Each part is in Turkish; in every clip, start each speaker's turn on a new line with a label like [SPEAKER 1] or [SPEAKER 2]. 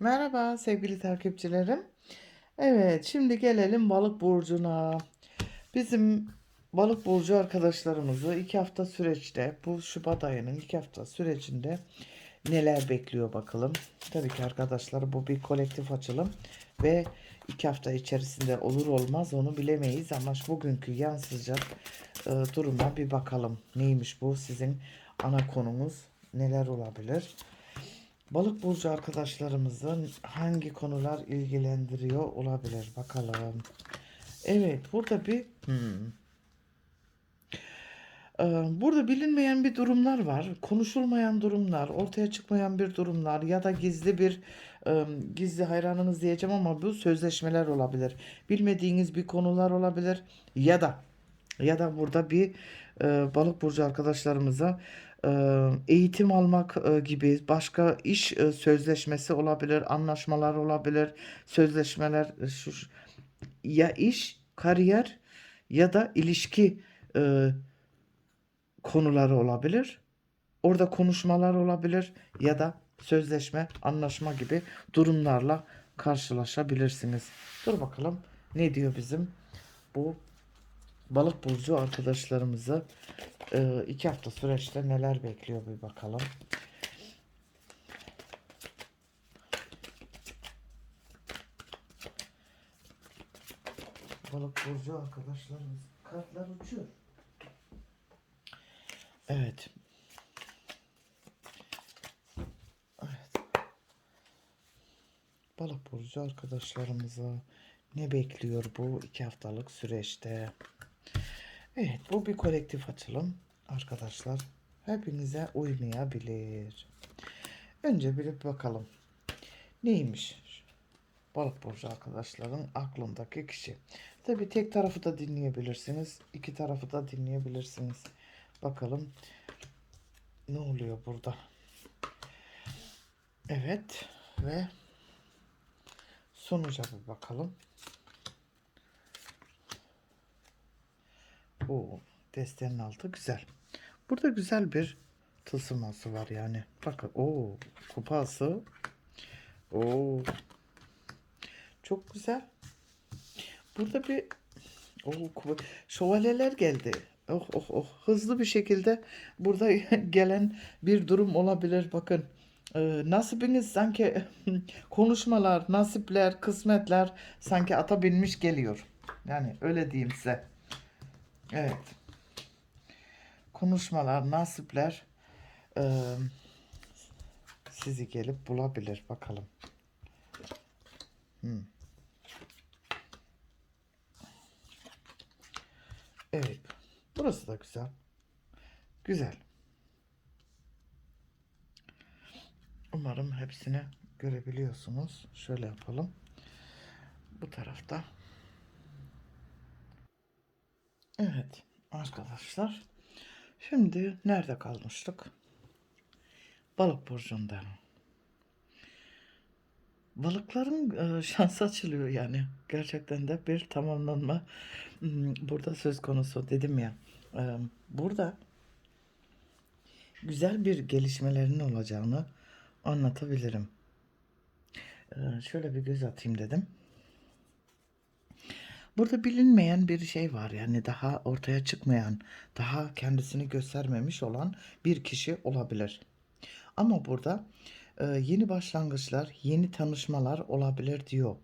[SPEAKER 1] Merhaba sevgili takipçilerim. Evet, şimdi gelelim balık burcuna. Bizim balık burcu arkadaşlarımızı iki hafta süreçte, bu Şubat ayının iki hafta sürecinde neler bekliyor bakalım. Tabii ki arkadaşlar bu bir kolektif açılım ve iki hafta içerisinde olur olmaz onu bilemeyiz ama bugünkü yansıyacak e, duruma bir bakalım. Neymiş bu sizin ana konumuz neler olabilir? Balık burcu arkadaşlarımızın hangi konular ilgilendiriyor olabilir bakalım. Evet burada bir hmm. Ee, burada bilinmeyen bir durumlar var. Konuşulmayan durumlar, ortaya çıkmayan bir durumlar ya da gizli bir e, gizli hayranınız diyeceğim ama bu sözleşmeler olabilir. Bilmediğiniz bir konular olabilir ya da ya da burada bir e, balık burcu arkadaşlarımıza eğitim almak gibi başka iş sözleşmesi olabilir, anlaşmalar olabilir, sözleşmeler şu ya iş, kariyer ya da ilişki konuları olabilir. Orada konuşmalar olabilir ya da sözleşme, anlaşma gibi durumlarla karşılaşabilirsiniz. Dur bakalım ne diyor bizim bu balık burcu arkadaşlarımızı e, iki hafta süreçte neler bekliyor bir bakalım. Balık burcu arkadaşlarımız kartlar uçuyor. Evet. Evet. Balık burcu arkadaşlarımıza ne bekliyor bu iki haftalık süreçte? Evet, bu bir kolektif açılım arkadaşlar. Hepinize uymayabilir. Önce bir bakalım. Neymiş? Balık burcu arkadaşların aklındaki kişi. Tabi tek tarafı da dinleyebilirsiniz. iki tarafı da dinleyebilirsiniz. Bakalım ne oluyor burada. Evet ve sonuca bir bakalım. O destenin altı güzel. Burada güzel bir tılsıması var yani. Bakın o kupası. O çok güzel. Burada bir o kupa- şövalyeler geldi. Oh oh oh hızlı bir şekilde burada gelen bir durum olabilir. Bakın e, nasibiniz sanki konuşmalar, nasipler, kısmetler sanki ata binmiş geliyor. Yani öyle diyeyim size. Evet. Konuşmalar, nasipler e, sizi gelip bulabilir. Bakalım. Hmm. Evet. Burası da güzel. Güzel. Umarım hepsini görebiliyorsunuz. Şöyle yapalım. Bu tarafta. Evet arkadaşlar. Şimdi nerede kalmıştık? Balık burcunda. Balıkların e, şansı açılıyor yani. Gerçekten de bir tamamlanma hmm, burada söz konusu dedim ya. E, Burada güzel bir gelişmelerin olacağını anlatabilirim. E, Şöyle bir göz atayım dedim. Burada bilinmeyen bir şey var yani daha ortaya çıkmayan, daha kendisini göstermemiş olan bir kişi olabilir. Ama burada e, yeni başlangıçlar, yeni tanışmalar olabilir diyor.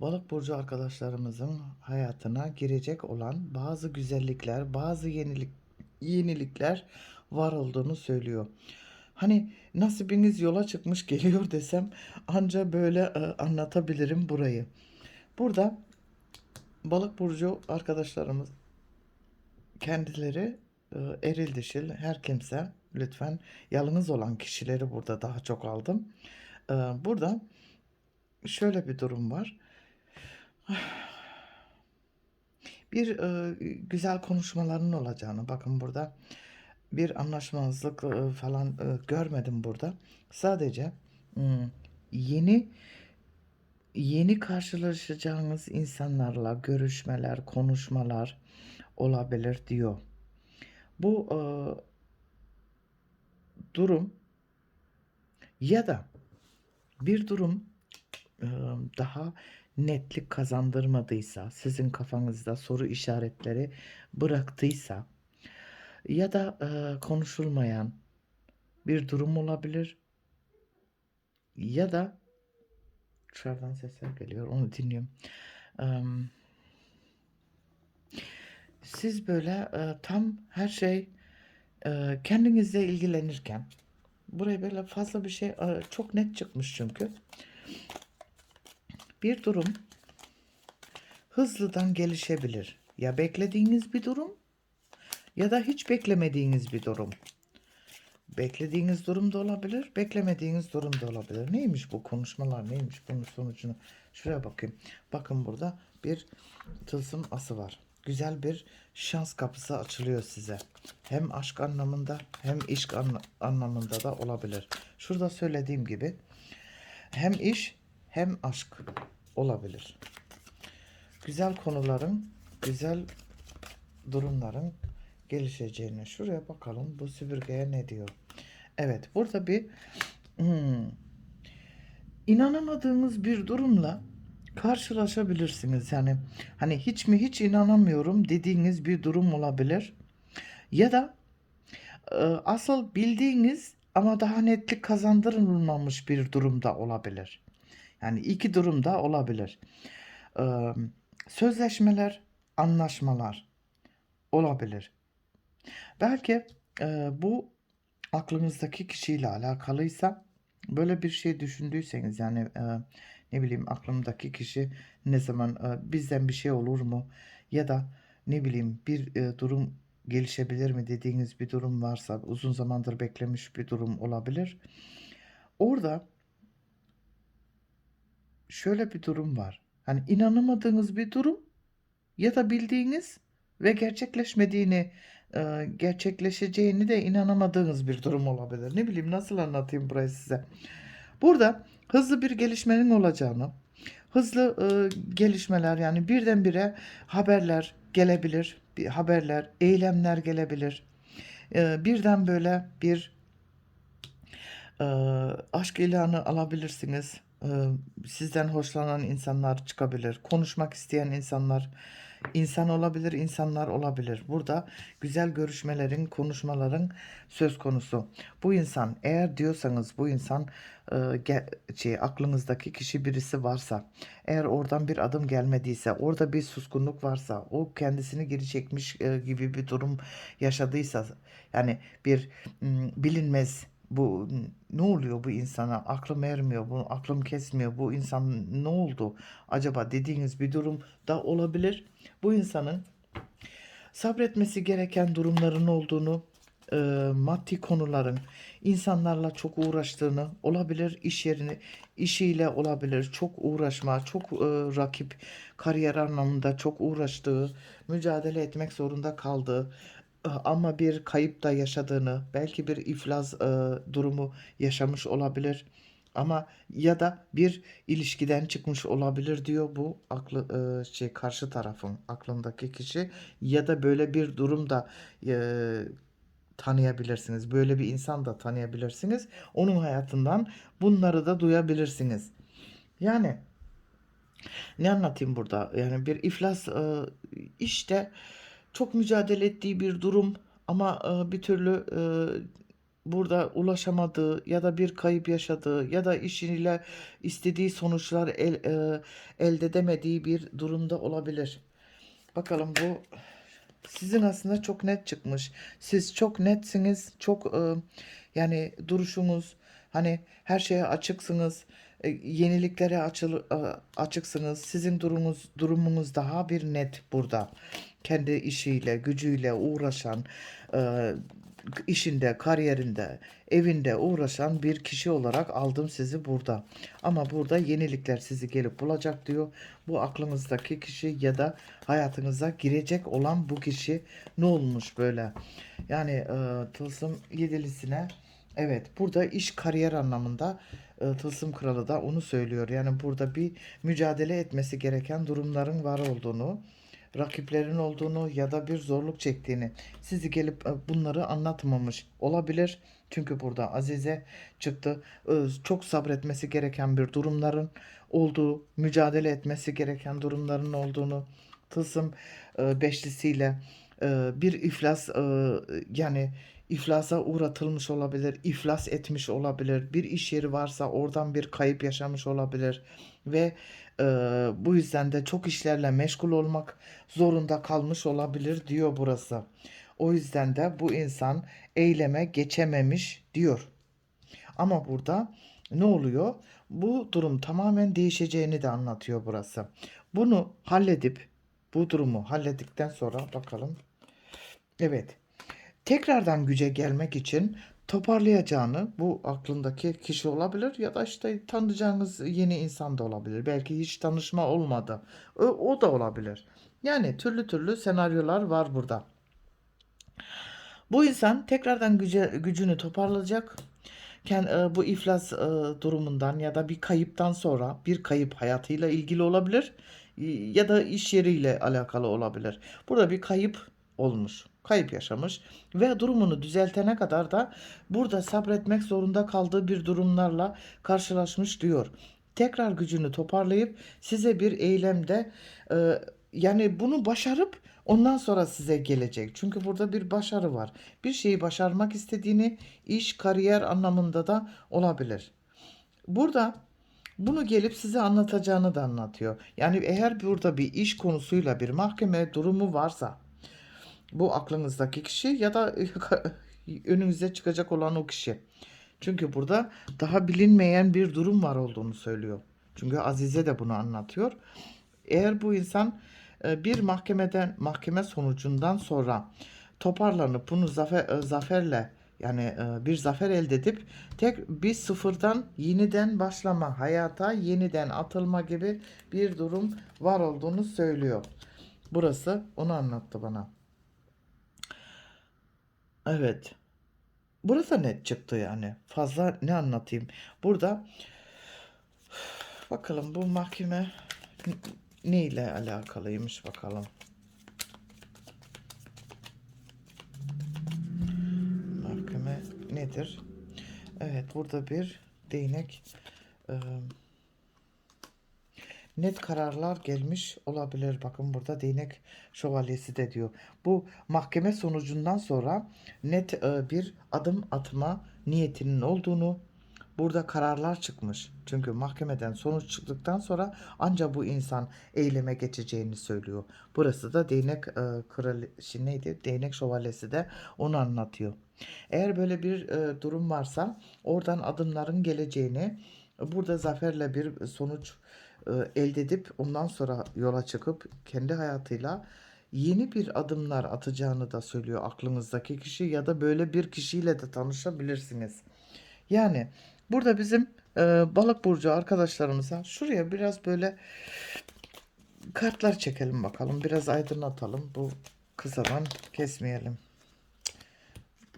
[SPEAKER 1] Balık burcu arkadaşlarımızın hayatına girecek olan bazı güzellikler, bazı yenilik yenilikler var olduğunu söylüyor. Hani nasibiniz yola çıkmış geliyor desem anca böyle e, anlatabilirim burayı. Burada balık burcu arkadaşlarımız kendileri e, eril dişil her kimse lütfen yalnız olan kişileri burada daha çok aldım. E, Burada şöyle bir durum var. Bir e, güzel konuşmaların olacağını bakın burada bir anlaşmazlık falan görmedim burada. Sadece hmm, yeni yeni karşılaşacağınız insanlarla görüşmeler, konuşmalar olabilir diyor. Bu e, durum ya da bir durum ımm, daha netlik kazandırmadıysa, sizin kafanızda soru işaretleri bıraktıysa ya da, eee, konuşulmayan bir durum olabilir ya da dışarıdan sesler geliyor, onu dinliyorum. Emm siz böyle, eee, tam her şey, eee, kendinizle ilgilenirken buraya böyle fazla bir şey, eee, çok net çıkmış çünkü. Bir durum hızlıdan gelişebilir. Ya beklediğiniz bir durum ya da hiç beklemediğiniz bir durum. Beklediğiniz durum da olabilir, beklemediğiniz durum da olabilir. Neymiş bu konuşmalar, neymiş bunun sonucunu? Şuraya bakayım. Bakın burada bir tılsım ası var. Güzel bir şans kapısı açılıyor size. Hem aşk anlamında hem iş anla- anlamında da olabilir. Şurada söylediğim gibi hem iş hem aşk olabilir. Güzel konuların, güzel durumların gelişeceğine. Şuraya bakalım bu süpürgeye ne diyor. Evet burada bir hmm, inanamadığınız bir durumla karşılaşabilirsiniz. Yani hani hiç mi hiç inanamıyorum dediğiniz bir durum olabilir. Ya da e, asıl bildiğiniz ama daha netlik kazandırılmamış bir durumda olabilir. Yani iki durumda olabilir. Eee, sözleşmeler, anlaşmalar olabilir. Belki eee, bu aklınızdaki kişiyle alakalıysa böyle bir şey düşündüyseniz yani eee, ne bileyim aklımdaki kişi ne zaman eee, bizden bir şey olur mu ya da ne bileyim bir eee, durum gelişebilir mi dediğiniz bir durum varsa uzun zamandır beklemiş bir durum olabilir. Orada şöyle bir durum var. Hani inanamadığınız bir durum ya da bildiğiniz ve gerçekleşmediğini, eee, gerçekleşeceğini de inanamadığınız bir durum olabilir. Ne bileyim nasıl anlatayım burayı size? Burada hızlı bir gelişmenin olacağını, hızlı eee, gelişmeler yani birdenbire haberler gelebilir, haberler, eylemler gelebilir. Eee, birden böyle bir eee, aşk ilanı alabilirsiniz. Eee, sizden hoşlanan insanlar çıkabilir. Konuşmak isteyen insanlar, insan olabilir, insanlar olabilir. Burada güzel görüşmelerin, konuşmaların söz konusu. Bu insan eğer diyorsanız bu insan ge- şey aklınızdaki kişi birisi varsa, eğer oradan bir adım gelmediyse, orada bir suskunluk varsa, o kendisini geri çekmiş eee, gibi bir durum yaşadıysa, yani bir mm, bilinmez bu ne oluyor bu insana? Aklım ermiyor, bu aklım kesmiyor. Bu insan ne oldu acaba dediğiniz bir durum da olabilir. Bu insanın sabretmesi gereken durumların olduğunu, e, maddi konuların insanlarla çok uğraştığını olabilir, iş yerini işiyle olabilir, çok uğraşma, çok e, rakip, kariyer anlamında çok uğraştığı, mücadele etmek zorunda kaldığı ama bir kayıp da yaşadığını, belki bir iflas e, durumu yaşamış olabilir. Ama ya da bir ilişkiden çıkmış olabilir diyor bu aklı e, şey karşı tarafın aklındaki kişi ya da böyle bir durumda e, tanıyabilirsiniz. Böyle bir insan da tanıyabilirsiniz. Onun hayatından bunları da duyabilirsiniz. Yani ne anlatayım burada? Yani bir iflas e, işte çok mücadele ettiği bir durum ama e, bir türlü e, burada ulaşamadığı ya da bir kayıp yaşadığı ya da işiyle istediği sonuçlar el, e, elde edemediği bir durumda olabilir. Bakalım bu sizin aslında çok net çıkmış. Siz çok netsiniz. Çok yani duruşunuz hani her şeye açıksınız. yeniliklere açıl, açıksınız. Sizin durumunuz durumunuz daha bir net burada. Kendi işiyle, gücüyle uğraşan, e, işinde, kariyerinde, evinde uğraşan bir kişi olarak aldım sizi burada. Ama burada yenilikler sizi gelip bulacak diyor. Bu aklınızdaki kişi ya da hayatınıza girecek olan bu kişi ne olmuş böyle? Yani e, Tılsım yedilisine evet burada iş kariyer anlamında e, Tılsım Kralı da onu söylüyor. Yani burada bir mücadele etmesi gereken durumların var olduğunu rakiplerin olduğunu ya da bir zorluk çektiğini sizi gelip e, bunları anlatmamış olabilir. Çünkü burada Azize çıktı. Çok sabretmesi gereken bir durumların olduğu, mücadele etmesi gereken durumların olduğunu tılsım e, beşlisiyle e, bir iflas yani iflasa uğratılmış olabilir, iflas etmiş olabilir. Bir iş yeri varsa oradan bir kayıp yaşamış olabilir ve e, bu yüzden de çok işlerle meşgul olmak zorunda kalmış olabilir diyor burası. O yüzden de bu insan eyleme geçememiş diyor. Ama burada ne oluyor? Bu durum tamamen değişeceğini de anlatıyor burası. Bunu halledip bu durumu hallettikten sonra bakalım. Evet. Tekrardan güce gelmek için toparlayacağını bu aklındaki kişi olabilir ya da işte tanıyacağınız yeni insan da olabilir. Belki hiç tanışma olmadı. O, o da olabilir. Yani türlü türlü senaryolar var burada. Bu insan tekrardan güce, gücünü toparlayacak. Ken- e, bu iflas e, durumundan ya da bir kayıptan sonra bir kayıp hayatıyla ilgili olabilir ya da iş yeriyle alakalı olabilir. Burada bir kayıp olmuş, kayıp yaşamış ve durumunu düzeltene kadar da burada sabretmek zorunda kaldığı bir durumlarla karşılaşmış diyor. Tekrar gücünü toparlayıp size bir eylemde e, yani bunu başarıp ondan sonra size gelecek. Çünkü burada bir başarı var. Bir şeyi başarmak istediğini iş, kariyer anlamında da olabilir. Burada bunu gelip size anlatacağını da anlatıyor. Yani eğer burada bir iş konusuyla bir mahkeme durumu varsa bu aklınızdaki kişi ya da önünüze çıkacak olan o kişi. Çünkü burada daha bilinmeyen bir durum var olduğunu söylüyor. Çünkü Azize de bunu anlatıyor. Eğer bu insan e, bir mahkemeden mahkeme sonucundan sonra toparlanıp bunu zafer e, zaferle yani e, bir zafer elde edip tek bir sıfırdan yeniden başlama, hayata yeniden atılma gibi bir durum var olduğunu söylüyor. Burası onu anlattı bana. Evet. Burası net çıktı yani. Fazla ne anlatayım? Burada bakalım bu mahkeme ne ile alakalıymış bakalım. Mahkeme nedir? Evet burada bir değnek e, net kararlar gelmiş olabilir. Bakın burada değnek şövalyesi de diyor. Bu mahkeme sonucundan sonra net e, bir adım atma niyetinin olduğunu burada kararlar çıkmış. Çünkü mahkemeden sonuç çıktıktan sonra ancak bu insan eyleme geçeceğini söylüyor. Burası da değnek e, neydi? Değnek şövalyesi de onu anlatıyor. Eğer böyle bir e, durum varsa oradan adımların geleceğini burada zaferle bir sonuç elde edip ondan sonra yola çıkıp kendi hayatıyla yeni bir adımlar atacağını da söylüyor aklınızdaki kişi ya da böyle bir kişiyle de tanışabilirsiniz. Yani burada bizim e, balık burcu arkadaşlarımıza şuraya biraz böyle kartlar çekelim bakalım. Biraz aydınlatalım. Bu kısadan kesmeyelim.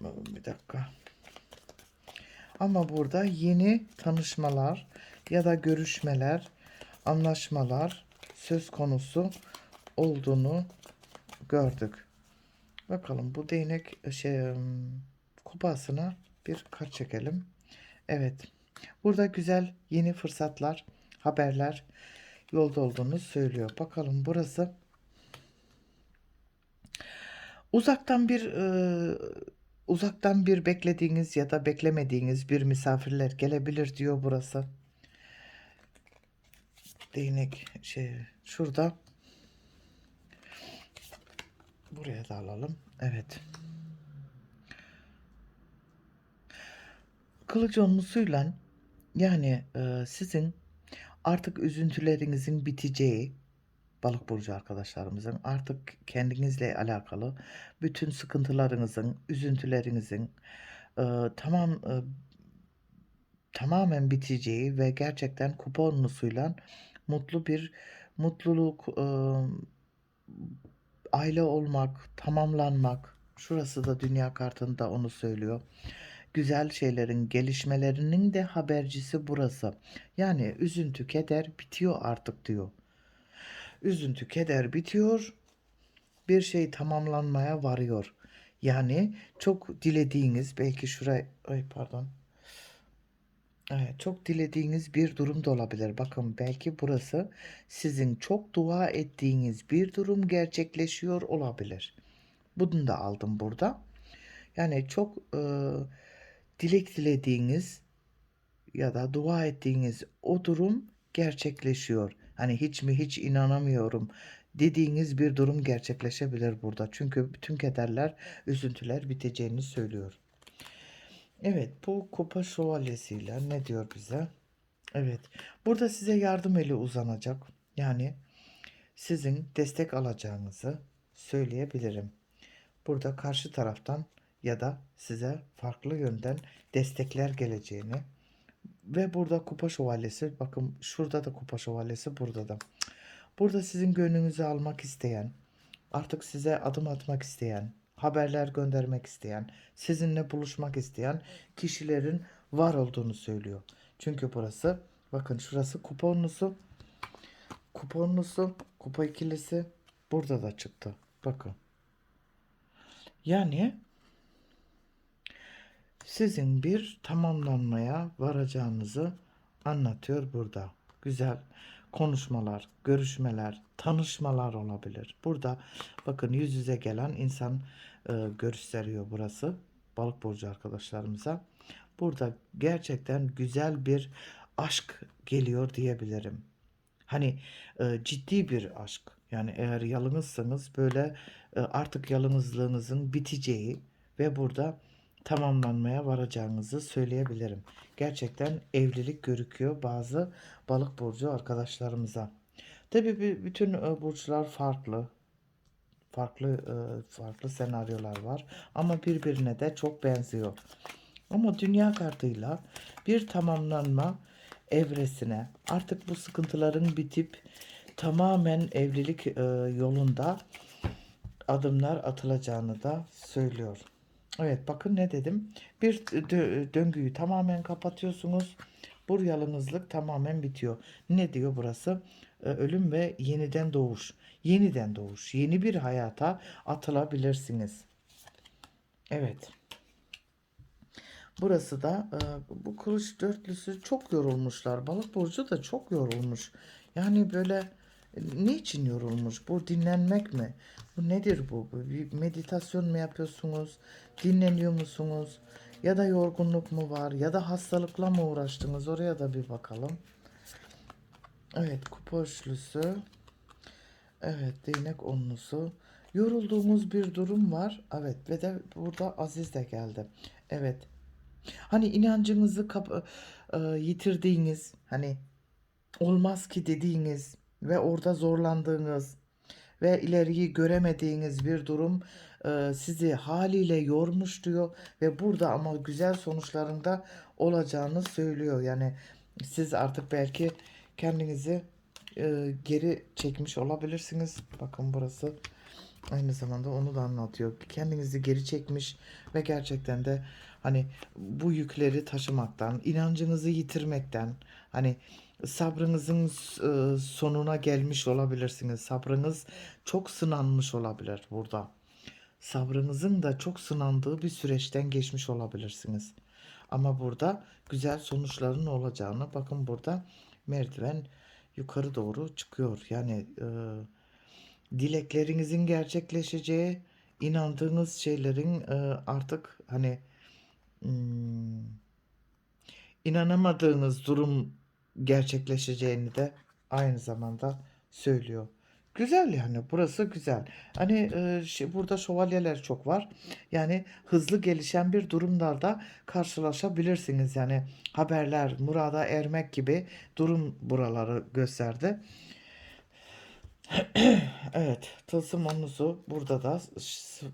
[SPEAKER 1] Bir dakika. Ama burada yeni tanışmalar ya da görüşmeler, anlaşmalar söz konusu olduğunu gördük. Bakalım bu değnek şey ım, kupasına bir kart çekelim. Evet. Burada güzel yeni fırsatlar, haberler yolda olduğunu söylüyor. Bakalım burası uzaktan bir e, uzaktan bir beklediğiniz ya da beklemediğiniz bir misafirler gelebilir diyor burası. Değnek şey şurada. Buraya da alalım. Evet. Kılıç onlusuyla yani e, sizin artık üzüntülerinizin biteceği balık burcu arkadaşlarımızın artık kendinizle alakalı bütün sıkıntılarınızın, üzüntülerinizin e, tamam e, tamamen biteceği ve gerçekten kupa onlusuyla mutlu bir mutluluk, aile olmak, tamamlanmak. Şurası da dünya kartında onu söylüyor. Güzel şeylerin gelişmelerinin de habercisi burası. Yani üzüntü, keder bitiyor artık diyor. Üzüntü, keder bitiyor bir şey tamamlanmaya varıyor. Yani çok dilediğiniz belki şuraya ay pardon. Evet, çok dilediğiniz bir durum da olabilir. Bakın belki burası sizin çok dua ettiğiniz bir durum gerçekleşiyor olabilir. Bunu da aldım burada. Yani çok e, dilek dilediğiniz ya da dua ettiğiniz o durum gerçekleşiyor. Hani hiç mi hiç inanamıyorum dediğiniz bir durum gerçekleşebilir burada. Çünkü bütün kederler, üzüntüler biteceğini söylüyor. Evet, bu kupa şövalyesiyle ne diyor bize? Evet, burada size yardım eli uzanacak. Yani sizin destek alacağınızı söyleyebilirim. Burada karşı taraftan ya da size farklı yönden destekler geleceğini ve burada kupa şövalyesi bakın şurada da kupa şövalyesi burada da. Burada sizin gönlünüzü almak isteyen, artık size adım atmak isteyen, haberler göndermek isteyen, sizinle buluşmak isteyen kişilerin var olduğunu söylüyor. Çünkü burası bakın şurası kupa onlusu, kupa onlusu, kupa ikilisi burada da çıktı. Bakın. Yani sizin bir tamamlanmaya varacağınızı anlatıyor burada. Güzel konuşmalar, görüşmeler, tanışmalar olabilir. Burada bakın yüz yüze gelen insan e, gösteriyor burası balık burcu arkadaşlarımıza. Burada gerçekten güzel bir aşk geliyor diyebilirim. Hani e, ciddi bir aşk. Yani eğer yalnızsanız böyle e, artık yalnızlığınızın biteceği ve burada tamamlanmaya varacağınızı söyleyebilirim. Gerçekten evlilik görüküyor bazı balık burcu arkadaşlarımıza. Tabii bütün e, burçlar farklı. Farklı e, farklı senaryolar var ama birbirine de çok benziyor. Ama dünya kartıyla bir tamamlanma evresine artık bu sıkıntıların bitip tamamen evlilik e, yolunda adımlar atılacağını da söylüyor. Evet bakın ne dedim. Bir dö- döngüyü tamamen kapatıyorsunuz. Bu yalnızlık tamamen bitiyor. Ne diyor burası? Ee, Ölüm ve yeniden doğuş. Yeniden doğuş. Yeni bir hayata atılabilirsiniz. Evet. Burası da e, bu kılıç dörtlüsü çok yorulmuşlar. Balık burcu da çok yorulmuş. Yani böyle e, ne için yorulmuş? Bu dinlenmek mi? Bu nedir? Bu Bir meditasyon mu yapıyorsunuz? Dinleniyor musunuz? Ya da yorgunluk mu var? Ya da hastalıkla mı uğraştınız? Oraya da bir bakalım. Evet, kupa üçlüsü. Evet, değnek onlusu. Yorulduğumuz bir durum var. Evet ve de burada Aziz de geldi. Evet. Hani inancınızı kap- e, yitirdiğiniz, hani olmaz ki dediğiniz ve orada zorlandığınız ve ileriyi göremediğiniz bir durum e, sizi haliyle yormuş diyor ve burada ama güzel sonuçlarında olacağını söylüyor. Yani siz artık belki kendinizi e, geri çekmiş olabilirsiniz. Bakın burası aynı zamanda onu da anlatıyor. Kendinizi geri çekmiş ve gerçekten de hani bu yükleri taşımaktan, inancınızı yitirmekten, hani sabrınızın e, sonuna gelmiş olabilirsiniz. Sabrınız çok sınanmış olabilir burada. Sabrınızın da çok sınandığı bir süreçten geçmiş olabilirsiniz. Ama burada güzel sonuçların olacağını bakın burada merdiven yukarı doğru çıkıyor. Yani e, dileklerinizin gerçekleşeceği, inandığınız şeylerin e, artık hani hmm, inanamadığınız durum gerçekleşeceğini de aynı zamanda söylüyor. Güzel yani burası güzel. Hani e, şey, burada şövalyeler çok var. Yani hızlı gelişen bir durumlarda karşılaşabilirsiniz. Yani haberler, murada ermek gibi durum buraları gösterdi. Evet, tılsım onlusu burada da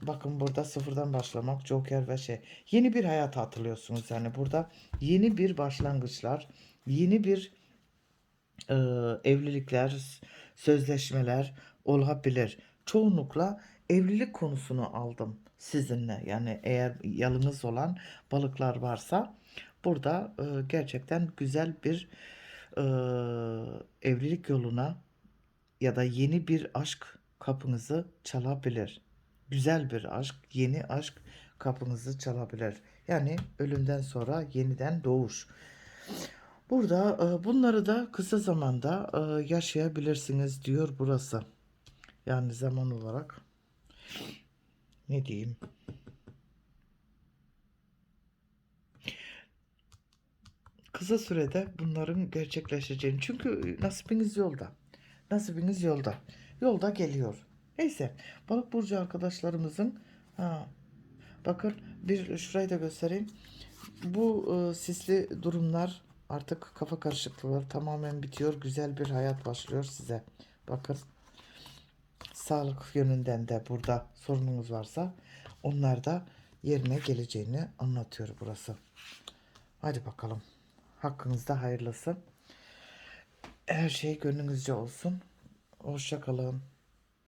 [SPEAKER 1] bakın burada sıfırdan başlamak Joker ve şey yeni bir hayata atılıyorsunuz yani burada yeni bir başlangıçlar yeni bir e, evlilikler sözleşmeler olabilir çoğunlukla evlilik konusunu aldım sizinle yani eğer yalnız olan balıklar varsa burada e, gerçekten güzel bir e, evlilik yoluna ya da yeni bir aşk kapınızı çalabilir. Güzel bir aşk, yeni aşk kapınızı çalabilir. Yani ölümden sonra yeniden doğuş. Burada e, bunları da kısa zamanda e, yaşayabilirsiniz diyor burası. Yani zaman olarak ne diyeyim? Kısa sürede bunların gerçekleşeceğini. Çünkü nasibiniz yolda. Nasibiniz yolda. Yolda geliyor. Neyse. Balık burcu arkadaşlarımızın ha, bakın bir şurayı da göstereyim. Bu e, sisli durumlar artık kafa karışıklığı tamamen bitiyor. Güzel bir hayat başlıyor size. Bakın. Sağlık yönünden de burada sorununuz varsa onlar da yerine geleceğini anlatıyor burası. Hadi bakalım. Hakkınızda hayırlısı. Her şey gönlünüzce olsun. Hoşça kalın.